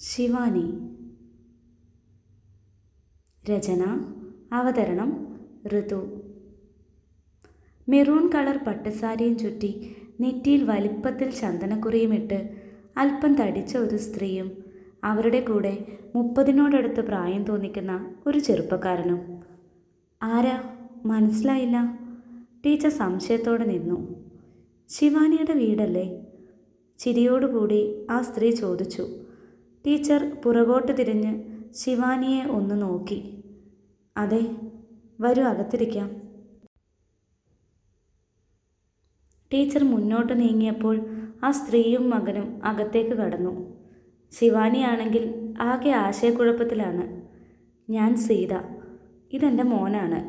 ശിവാനി. രചന അവതരണം ഋതു. Maroon colour പട്ടുസാരിയും ചുറ്റി നെറ്റിയിൽ വലിപ്പത്തിൽ ചന്ദനക്കുറിയും ഇട്ട് അല്പം തടിച്ച ഒരു സ്ത്രീയും അവരുടെ കൂടെ മുപ്പതിനോടടുത്ത് പ്രായം തോന്നിക്കുന്ന ഒരു ചെറുപ്പക്കാരനും. ആരാ? മനസ്സിലായില്ല. ടീച്ചർ സംശയത്തോടെ നിന്നു. ശിവാനിയുടെ വീടല്ലേ? ചിരിയോടുകൂടി ആ സ്ത്രീ ചോദിച്ചു. ടീച്ചർ പുറകോട്ട് തിരിഞ്ഞ് ശിവാനിയെ ഒന്ന് നോക്കി. അതെ വരൂ അകത്തിരിക്കാം. ടീച്ചർ മുന്നോട്ട് നീങ്ങിയപ്പോൾ ആ സ്ത്രീയും മകനും അകത്തേക്ക് കടന്നു. ശിവാനിയാണെങ്കിൽ ആകെ ആശയക്കുഴപ്പത്തിലാണ്. ഞാൻ സീത. ഇതെന്റെ മോനാണ്.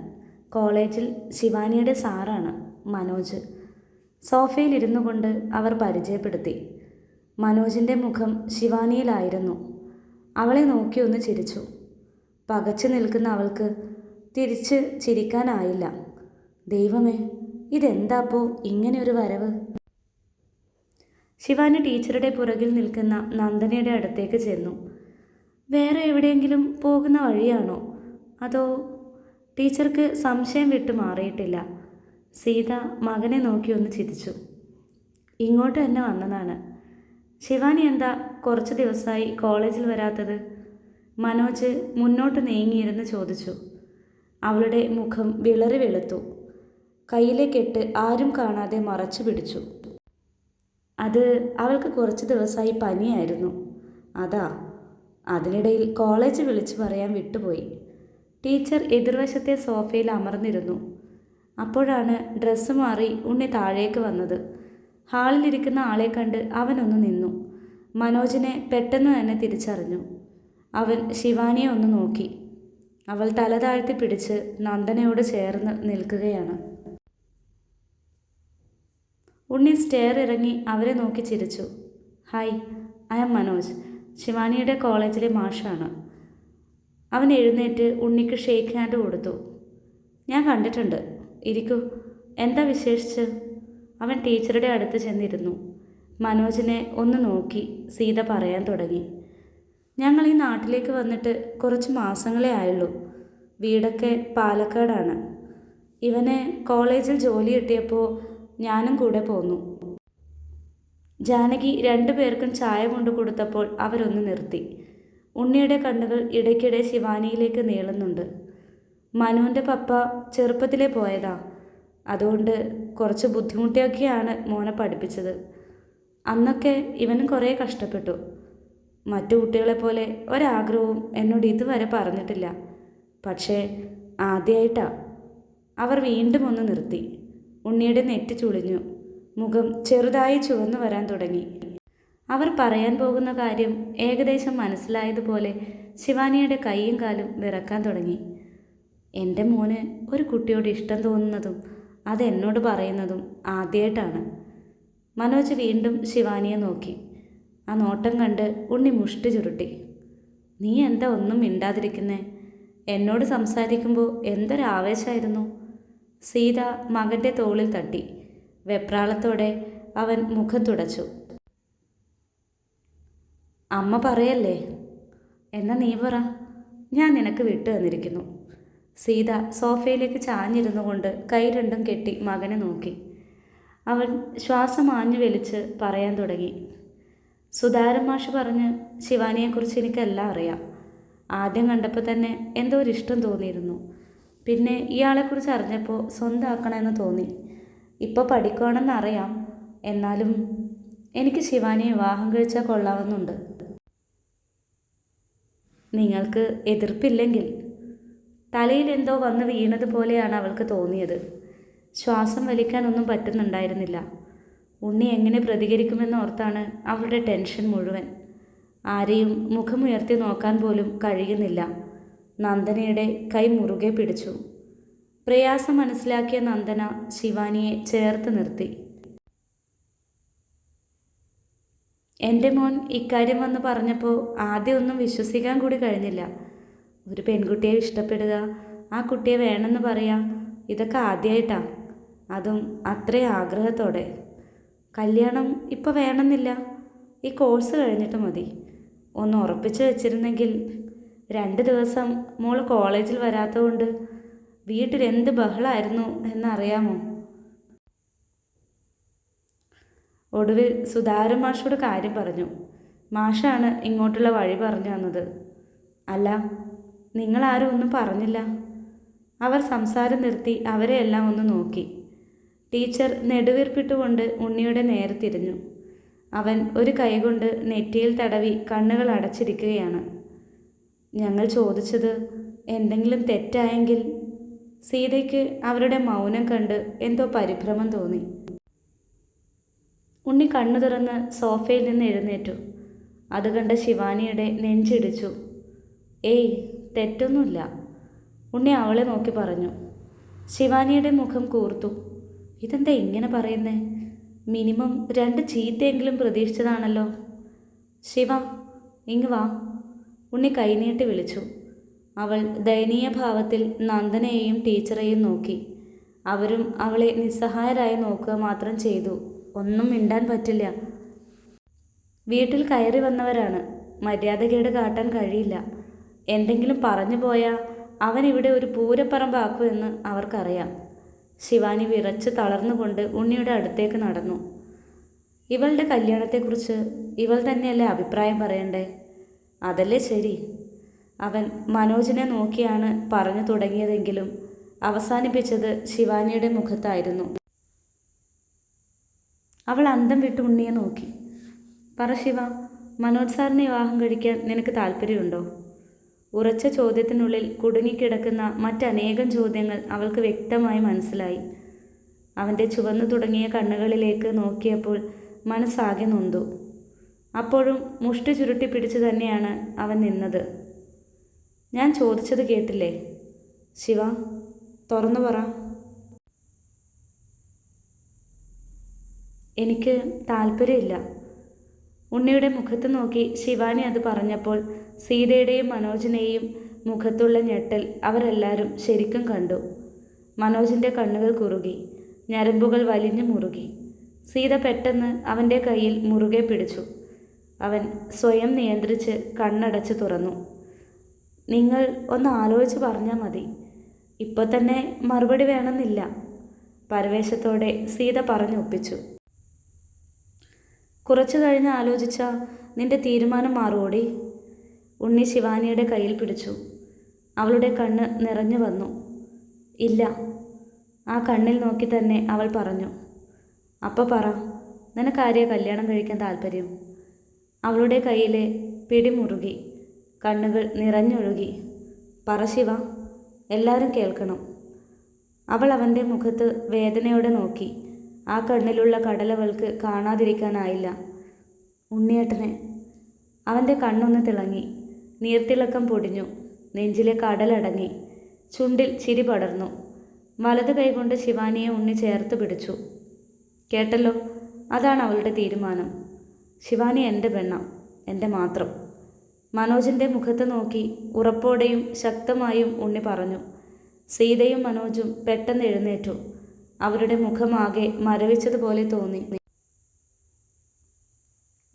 കോളേജിൽ ശിവാനിയുടെ സാറാണ് മനോജ്. സോഫയിലിരുന്നു കൊണ്ട് അവർ പരിചയപ്പെടുത്തി. മനോജിന്റെ മുഖം ശിവാനിയിലായിരുന്നു. അവളെ നോക്കി ഒന്ന് ചിരിച്ചു. പകച്ചു നിൽക്കുന്ന അവൾക്ക് തിരിച്ച് ചിരിക്കാനായില്ല. ദൈവമേ ഇതെന്താപ്പോ ഇങ്ങനെ ഒരു വരവ്? ശിവാനി ടീച്ചറുടെ പുറകിൽ നിൽക്കുന്ന നന്ദനയുടെ അടുത്തേക്ക് ചെന്നു. വേറെ എവിടെയെങ്കിലും പോകുന്ന വഴിയാണോ? അതോ ടീച്ചർക്ക് സംശയം വിട്ടു മാറിയിട്ടില്ല? സീത മകനെ നോക്കി ഒന്ന് ചിരിച്ചു. ഇങ്ങോട്ട് തന്നെ വന്നതാണ്. ശിവാനി എന്താ കുറച്ച് ദിവസമായി കോളേജിൽ വരാത്തത്? മനോജ് മുന്നോട്ട് നീങ്ങിയിരുന്ന് ചോദിച്ചു. അവളുടെ മുഖം വിളറി വെളുത്തു. കയ്യിലെ കെട്ട് ആരും കാണാതെ മറച്ചു പിടിച്ചു. അത് അവൾക്ക് കുറച്ച് ദിവസമായി പനിയായിരുന്നു. അതാ അതിനിടയിൽ കോളേജ് വിളിച്ചു പറയാൻ വിട്ടുപോയി. ടീച്ചർ എതിർവശത്തെ സോഫയിൽ അമർന്നിരുന്നു. അപ്പോഴാണ് ഡ്രസ്സ് മാറി ഉണ്ണി താഴേക്ക് വന്നത്. ഹാളിലിരിക്കുന്ന ആളെ കണ്ട് അവനൊന്ന് നിന്നു. മനോജിനെ പെട്ടെന്ന് തന്നെ തിരിച്ചറിഞ്ഞു. അവൻ ശിവാനിയെ ഒന്ന് നോക്കി. അവൾ തല താഴ്ത്തി പിടിച്ച് നന്ദനയോട് ചേർന്ന് നിൽക്കുകയാണ്. ഉണ്ണി സ്റ്റെയർ ഇറങ്ങി അവരെ നോക്കി ചിരിച്ചു. Hi I am Manoj. ശിവാനിയുടെ കോളേജിലെ മാഷാണ്. അവൻ എഴുന്നേറ്റ് ഉണ്ണിക്ക് ഷേക്ക് ഹാൻഡ് കൊടുത്തു. ഞാൻ കണ്ടിട്ടുണ്ട്. ഇരിക്കൂ. എന്താ വിശേഷിച്ച്? അവൻ ടീച്ചറുടെ അടുത്ത് ചെന്നിരുന്നു. മനോജിനെ ഒന്ന് നോക്കി സീത പറയാൻ തുടങ്ങി. ഞങ്ങൾ ഈ നാട്ടിലേക്ക് വന്നിട്ട് കുറച്ച് മാസങ്ങളേ ആയുള്ളൂ. വീടൊക്കെ പാലക്കാടാണ്. ഇവനെ കോളേജിൽ ജോലി കിട്ടിയപ്പോൾ ഞാനും കൂടെ പോന്നു. ജാനകി രണ്ടു പേർക്കും ചായ കൊണ്ടു കൊടുത്തപ്പോൾ അവരൊന്ന് നിർത്തി. ഉണ്ണിയുടെ കണ്ണുകൾ ഇടയ്ക്കിടെ ശിവാനിയിലേക്ക് നീളുന്നുണ്ട്. മനുവിന്റെ പപ്പ ചെറുപ്പത്തിലേ പോയതാ. അതുകൊണ്ട് കുറച്ച് ബുദ്ധിമുട്ടിയൊക്കെയാണ് മോനെ പഠിപ്പിച്ചത്. അന്നൊക്കെ ഇവനും കുറേ കഷ്ടപ്പെട്ടു. മറ്റു കുട്ടികളെപ്പോലെ ഒരാഗ്രഹവും എന്നോട് ഇതുവരെ പറഞ്ഞിട്ടില്ല. പക്ഷേ ആദ്യമായിട്ടാ അവർ വീണ്ടും ഒന്ന് നിർത്തി. ഉണ്ണിയുടെ നെറ്റി ചുളിഞ്ഞു. മുഖം ചെറുതായി ചുവന്നു വരാൻ തുടങ്ങി. അവർ പറയാൻ പോകുന്ന കാര്യം ഏകദേശം മനസ്സിലായതുപോലെ ശിവാനിയുടെ കൈയും കാലും വിറക്കാൻ തുടങ്ങി. എന്റെ മോന് ഒരു കുട്ടിയോട് ഇഷ്ടം തോന്നുന്നതും അത് എന്നോട് പറയുന്നതും ആദ്യമായിട്ടാണ് മനോജ് വീണ്ടും ശിവാനിയെ നോക്കി. ആ നോട്ടം കണ്ട് ഉണ്ണി മുഷ്ടി ചുരുട്ടി. നീ എന്താ ഒന്നും മിണ്ടാതിരിക്കുന്നേ? എന്നോട് സംസാരിക്കുമ്പോൾ എന്തൊരാവേശമായിരുന്നു സീത മകന്റെ തോളിൽ തട്ടി. വെപ്രാളത്തോടെ അവൻ മുഖം തുടച്ചു. അമ്മ പറയല്ലേ? എന്നാ നീ പറ. ഞാൻ നിനക്ക് വിട്ടു തന്നിരിക്കുന്നു. സീത സോഫയിലേക്ക് ചാഞ്ഞിരുന്നു കൊണ്ട് കൈ രണ്ടും കെട്ടി മകനെ നോക്കി. അവൻ ശ്വാസം ആഞ്ഞു വലിച്ച് പറയാൻ തുടങ്ങി. സുധാരൻ മാഷ് പറഞ്ഞ് ശിവാനിയെക്കുറിച്ച് എനിക്കെല്ലാം അറിയാം. ആദ്യം കണ്ടപ്പോൾ തന്നെ എന്തോ ഒരു ഇഷ്ടം തോന്നിയിരുന്നു. പിന്നെ ഇയാളെക്കുറിച്ച് അറിഞ്ഞപ്പോൾ സ്വന്തമാക്കണമെന്ന് തോന്നി. ഇപ്പോൾ പഠിക്കുകയാണെന്ന് അറിയാം. എന്നാലും എനിക്ക് ശിവാനിയെ വിവാഹം കഴിച്ചാൽ കൊള്ളാവുന്നുണ്ട്. നിങ്ങൾക്ക് എതിർപ്പില്ലെങ്കിൽ തലയിൽ എന്തോ വന്ന് വീണതുപോലെയാണ് അവൾക്ക് തോന്നിയത്. ശ്വാസം വലിക്കാനൊന്നും പറ്റുന്നുണ്ടായിരുന്നില്ല. ഉണ്ണി എങ്ങനെ പ്രതികരിക്കുമെന്ന് ഓർത്താണ് അവളുടെ ടെൻഷൻ മുഴുവൻ. ആരെയും മുഖമുയർത്തി നോക്കാൻ പോലും കഴിയുന്നില്ല. നന്ദനയുടെ കൈ മുറുകെ പിടിച്ചു. പ്രയാസം മനസ്സിലാക്കിയ നന്ദന ശിവാനിയെ ചേർത്ത് നിർത്തി. എന്റെ മോൻ ഇക്കാര്യം വന്ന് പറഞ്ഞപ്പോൾ ആദ്യമൊന്നും വിശ്വസിക്കാൻ കൂടി കഴിഞ്ഞില്ല. ഒരു പെൺകുട്ടിയെ ഇഷ്ടപ്പെടുക. ആ കുട്ടിയെ വേണമെന്ന് പറയാം. ഇതൊക്കെ ആദ്യമായിട്ടാണ് അതും അത്രയും ആഗ്രഹത്തോടെ. കല്യാണം ഇപ്പോൾ വേണമെന്നില്ല. ഈ കോഴ്സ് കഴിഞ്ഞിട്ട് മതി. ഒന്ന് ഉറപ്പിച്ച് വെച്ചിരുന്നെങ്കിൽ. രണ്ട് ദിവസം മോൾ കോളേജിൽ വരാത്തതുകൊണ്ട് വീട്ടിൽ എന്ത് ബഹളമായിരുന്നു എന്നറിയാമോ? ഒടുവിൽ സുധാകരൻ മാഷോട് കാര്യം പറഞ്ഞു. മാഷാണ് ഇങ്ങോട്ടുള്ള വഴി പറഞ്ഞു തന്നത്. അല്ല നിങ്ങളാരും ഒന്നും പറഞ്ഞില്ല. അവർ സംസാരം നിർത്തി അവരെ എല്ലാം ഒന്ന് നോക്കി. ടീച്ചർ നെടുവീർപ്പിട്ടുകൊണ്ട് ഉണ്ണിയുടെ നേരെ തിരിഞ്ഞു. അവൻ ഒരു കൈകൊണ്ട് നെറ്റിയിൽ തടവി കണ്ണുകൾ അടച്ചിരിക്കുകയാണ്. ഞങ്ങൾ ചോദിച്ചത് എന്തെങ്കിലും തെറ്റായെങ്കിൽ? സീതയ്ക്ക് അവരുടെ മൗനം കണ്ട് എന്തോ പരിഭ്രമം തോന്നി. ഉണ്ണി കണ്ണു തുറന്ന് സോഫയിൽ നിന്ന് എഴുന്നേറ്റു. അത് കണ്ട ശിവാനിയുടെ നെഞ്ചിടിച്ചു. ഏയ് തെറ്റൊന്നുമില്ല. ഉണ്ണി അവളെ നോക്കി പറഞ്ഞു. ശിവാനിയുടെ മുഖം കൂർത്തു. ഇതെന്താ ഇങ്ങനെ പറയുന്നേ? മിനിമം രണ്ട് ചീത്തയെങ്കിലും പ്രതീക്ഷിച്ചതാണല്ലോ. ശിവ ഇങ്ങ് വാ. ഉണ്ണി കൈനീട്ടി വിളിച്ചു. അവൾ ദയനീയ ഭാവത്തിൽ നന്ദനെയും ടീച്ചറെയും നോക്കി. അവരും അവളെ നിസ്സഹായരായി നോക്കുക മാത്രം ചെയ്തു. ഒന്നും മിണ്ടാൻ പറ്റില്ല. വീട്ടിൽ കയറി വന്നവരാണ്. മര്യാദകേട് കാട്ടാൻ കഴിയില്ല. എന്തെങ്കിലും പറഞ്ഞു പോയാൽ അവൻ ഇവിടെ ഒരു പൂരപ്പറമ്പാക്കുമെന്ന് അവർക്കറിയാം. ശിവാനി വിറച്ച് തളർന്നുകൊണ്ട് ഉണ്ണിയുടെ അടുത്തേക്ക് നടന്നു. ഇവളുടെ കല്യാണത്തെക്കുറിച്ച് ഇവൾ തന്നെയല്ലേ അഭിപ്രായം പറയണ്ടേ? അതല്ലേ ശരി. അവൻ മനോജിനെ നോക്കിയാണ് പറഞ്ഞു തുടങ്ങിയതെങ്കിലും അവസാനിപ്പിച്ചത് ശിവാനിയുടെ മുഖത്തായിരുന്നു. അവൾ അന്തം വിട്ട് ഉണ്ണിയെ നോക്കി. പറ ശിവ മനോജ് സാറിനെ വിവാഹം കഴിക്കാൻ നിനക്ക് താല്പര്യമുണ്ടോ? ഉറച്ച ചോദ്യത്തിനുള്ളിൽ കുടുങ്ങിക്കിടക്കുന്ന മറ്റനേകം ചോദ്യങ്ങൾ അവൾക്ക് വ്യക്തമായി മനസ്സിലായി. അവന്റെ ചുവന്നു തുടങ്ങിയ കണ്ണുകളിലേക്ക് നോക്കിയപ്പോൾ മനസ്സാകെ നൊന്തു. അപ്പോഴും മുഷ്ടി ചുരുട്ടി പിടിച്ചു തന്നെയാണ് അവൻ നിന്നത്. ഞാൻ ചോദിച്ചത് കേട്ടില്ലേ? ശിവ തുറന്നു പറ. എനിക്ക് താല്പര്യമില്ല. ഉണ്ണിയുടെ മുഖത്ത് നോക്കി ശിവാനി അത് പറഞ്ഞപ്പോൾ സീതയുടെയും മനോജിനെയും മുഖത്തുള്ള ഞെട്ടൽ അവരെല്ലാവരും ശരിക്കും കണ്ടു. മനോജിന്റെ കണ്ണുകൾ കുറുകി ഞരമ്പുകൾ വലിഞ്ഞു മുറുകി. സീത പെട്ടെന്ന് അവന്റെ കയ്യിൽ മുറുകെ പിടിച്ചു. അവൻ സ്വയം നിയന്ത്രിച്ച് കണ്ണടച്ച് തുറന്നു. നിങ്ങൾ ഒന്ന് ആലോചിച്ച് പറഞ്ഞാൽ മതി. ഇപ്പോൾ തന്നെ മറുപടി വേണമെന്നില്ല പരവേശത്തോടെ സീത പറഞ്ഞൊപ്പിച്ചു. കുറച്ചു കഴിഞ്ഞ് ആലോചിച്ച നിന്റെ തീരുമാനം മാറുമോടി ഉണ്ണി ശിവാനിയുടെ കയ്യിൽ പിടിച്ചു. അവളുടെ കണ്ണ് നിറഞ്ഞു വന്നു. ഇല്ല. ആ കണ്ണിൽ നോക്കി തന്നെ അവൾ പറഞ്ഞു. അപ്പ പറ നിനക്കാര്യ കല്യാണം കഴിക്കാൻ താല്പര്യം? അവളുടെ കയ്യിലെ പിടിമുറുകി കണ്ണുകൾ നിറഞ്ഞൊഴുകി. പറ ശിവ എല്ലാവരും കേൾക്കണം. അവൾ അവന്റെ മുഖത്ത് വേദനയോടെ നോക്കി. ആ കണ്ണിലുള്ള കടലവൾക്ക് കാണാതിരിക്കാനായില്ല. ഉണ്ണിയേട്ടനെ. അവന്റെ കണ്ണൊന്ന് തിളങ്ങി. നീർത്തിളക്കം പൊടിഞ്ഞു. നെഞ്ചിലെ കടലടങ്ങി. ചുണ്ടിൽ ചിരി പടർന്നു. വലത് കൈകൊണ്ട് ശിവാനിയെ ഉണ്ണി ചേർത്ത് പിടിച്ചു. കേട്ടല്ലോ? അതാണ് അവളുടെ തീരുമാനം. ശിവാനി എന്റെ പെണ്ണ. എന്റെ മാത്രം. മനോജിന്റെ മുഖത്ത് നോക്കി ഉറപ്പോടെയും ശക്തമായും ഉണ്ണി പറഞ്ഞു. സീതയും മനോജും പെട്ടെന്ന് എഴുന്നേറ്റു. അവരുടെ മുഖമാകെ മരവിച്ചതുപോലെ തോന്നി.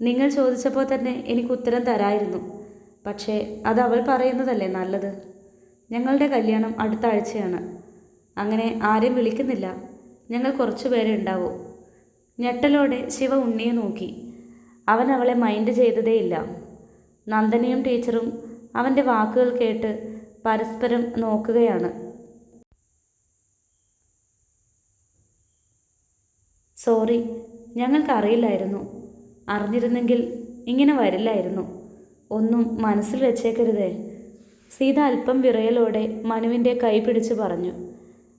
നിങ്ങൾ ചോദിച്ചപ്പോൾ തന്നെ എനിക്ക് ഉത്തരം തരായിരുന്നു. പക്ഷേ അത് അവൾ പറയുന്നതല്ലേ നല്ലത്? ഞങ്ങളുടെ കല്യാണം അടുത്ത ആഴ്ചയാണ്. അങ്ങനെ ആരെയും വിളിക്കുന്നില്ല. ഞങ്ങൾ കുറച്ചു പേരെ ഉണ്ടാവൂ. ഞെട്ടലോടെ ശിവ ഉണ്ണിയെ നോക്കി. അവൻ അവളെ മൈൻഡ് ചെയ്തതേയില്ല. നന്ദനയും ടീച്ചറും അവന്റെ വാക്കുകൾ കേട്ട് പരസ്പരം നോക്കുകയാണ്. സോറി ഞങ്ങൾക്കറിയില്ലായിരുന്നു. അറിഞ്ഞിരുന്നെങ്കിൽ ഇങ്ങനെ വരില്ലായിരുന്നു. ഒന്നും മനസ്സിൽ വെച്ചേക്കരുതേ. സീത അല്പം വിറയലോടെ മനുവിന്റെ കൈ പിടിച്ച് പറഞ്ഞു.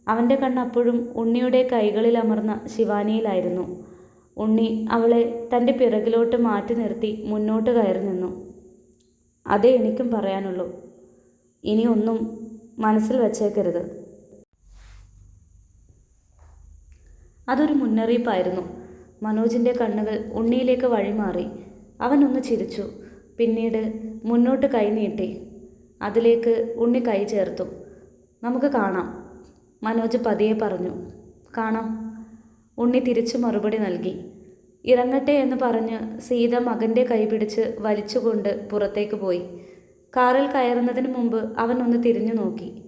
അവന്റെ കണ്ണപ്പോഴും ഉണ്ണിയുടെ കൈകളിൽ അമർന്ന ശിവാനിയിലായിരുന്നു. ഉണ്ണി അവളെ തന്റെ പിറകിലോട്ട് മാറ്റി നിർത്തി മുന്നോട്ട് കയറി നിന്നു. അതേ എനിക്കും പറയാനുള്ളൂ. ഇനിയൊന്നും മനസ്സിൽ വച്ചേക്കരുത്. അതൊരു മുന്നറിയിപ്പായിരുന്നു. മനോജിന്റെ കണ്ണുകൾ ഉണ്ണിയിലേക്ക് വഴിമാറി. അവൻ ഒന്ന് ചിരിച്ചു. പിന്നീട് മുന്നോട്ട് കൈ നീട്ടി. അതിലേക്ക് ഉണ്ണി കൈ ചേർത്തു. നമുക്ക് കാണാം മനോജ് പതിയെ പറഞ്ഞു. കാണാം ഉണ്ണി തിരിച്ചു മറുപടി നൽകി. ഇറങ്ങട്ടെ എന്ന് പറഞ്ഞ് സീത മകന്റെ കൈ പിടിച്ച് വലിച്ചുകൊണ്ട് പുറത്തേക്ക് പോയി. കാറിൽ കയറുന്നതിന് മുമ്പ് അവൻ ഒന്ന് തിരിഞ്ഞു നോക്കി.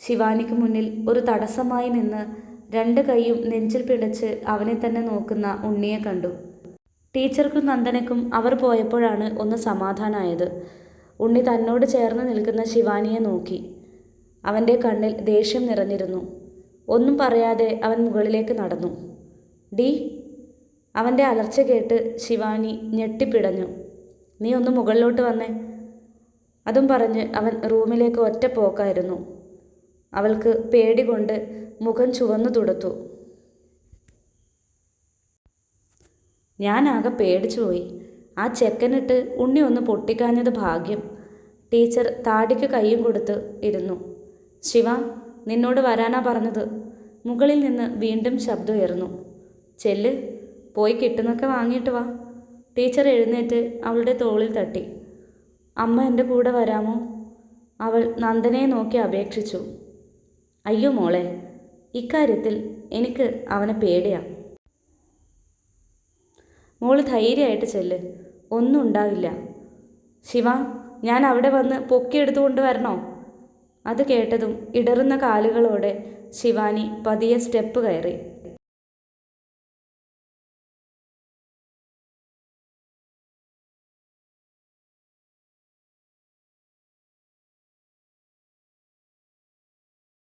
ശിവാനിക്ക് മുന്നിൽ ഒരു തടസ്സമായി നിന്ന് രണ്ട് കൈയും നെഞ്ചിൽ പിടിച്ച് അവനെ തന്നെ നോക്കുന്ന ഉണ്ണിയെ കണ്ടു. ടീച്ചർക്കും നന്ദനക്കും അവർ പോയപ്പോഴാണ് ഒന്ന് സമാധാനമായത് ഉണ്ണി തന്നോട് ചേർന്ന് നിൽക്കുന്ന ശിവാനിയെ നോക്കി. അവന്റെ കണ്ണിൽ ദേഷ്യം നിറഞ്ഞിരുന്നു. ഒന്നും പറയാതെ അവൻ മുകളിലേക്ക് നടന്നു. ഡി അവന്റെ അലർച്ച കേട്ട് ശിവാനി ഞെട്ടിപ്പിടഞ്ഞു. നീ ഒന്ന് മുകളിലോട്ട് വന്നേ അതും പറഞ്ഞ് അവൻ റൂമിലേക്ക് ഒറ്റ പോക്കായിരുന്നു. അവൾക്ക് പേടി കൊണ്ട് മുഖം ചുവന്നു തുടുത്തു. ഞാനാകെ പേടിച്ചു പോയി. ആ ചെക്കനിട്ട് ഉണ്ണി ഒന്ന് പൊട്ടിക്കാഞ്ഞത് ഭാഗ്യം. ടീച്ചർ താടിക്ക് കൈയും കൊടുത്ത് ഇരുന്നു. ശിവ നിന്നോട് വരാനാ പറഞ്ഞത്. മുകളിൽ നിന്ന് വീണ്ടും ശബ്ദം ഉയർന്നു ചെല്ല് പോയി കിട്ടുന്നൊക്കെ വാങ്ങിയിട്ട് വാ. ടീച്ചർ എഴുന്നേറ്റ് അവളുടെ തോളിൽ തട്ടി. അമ്മ എന്റെ കൂടെ വരാമോ? അവൾ നന്ദനയെ നോക്കി അപേക്ഷിച്ചു. അയ്യോ മോളെ ഇക്കാര്യത്തിൽ എനിക്ക് അവനെ പേടിയാ. മോൾ ധൈര്യമായിട്ട് ചെല്ല്. ഒന്നും ഉണ്ടാവില്ല. ശിവ ഞാൻ അവിടെ വന്ന് പൊക്കിയെടുത്തുകൊണ്ട് കൊണ്ടുവരണോ? അത് കേട്ടതും ഇടറുന്ന കാലുകളോടെ ശിവാനി പതിയെ സ്റ്റെപ്പ് കയറി.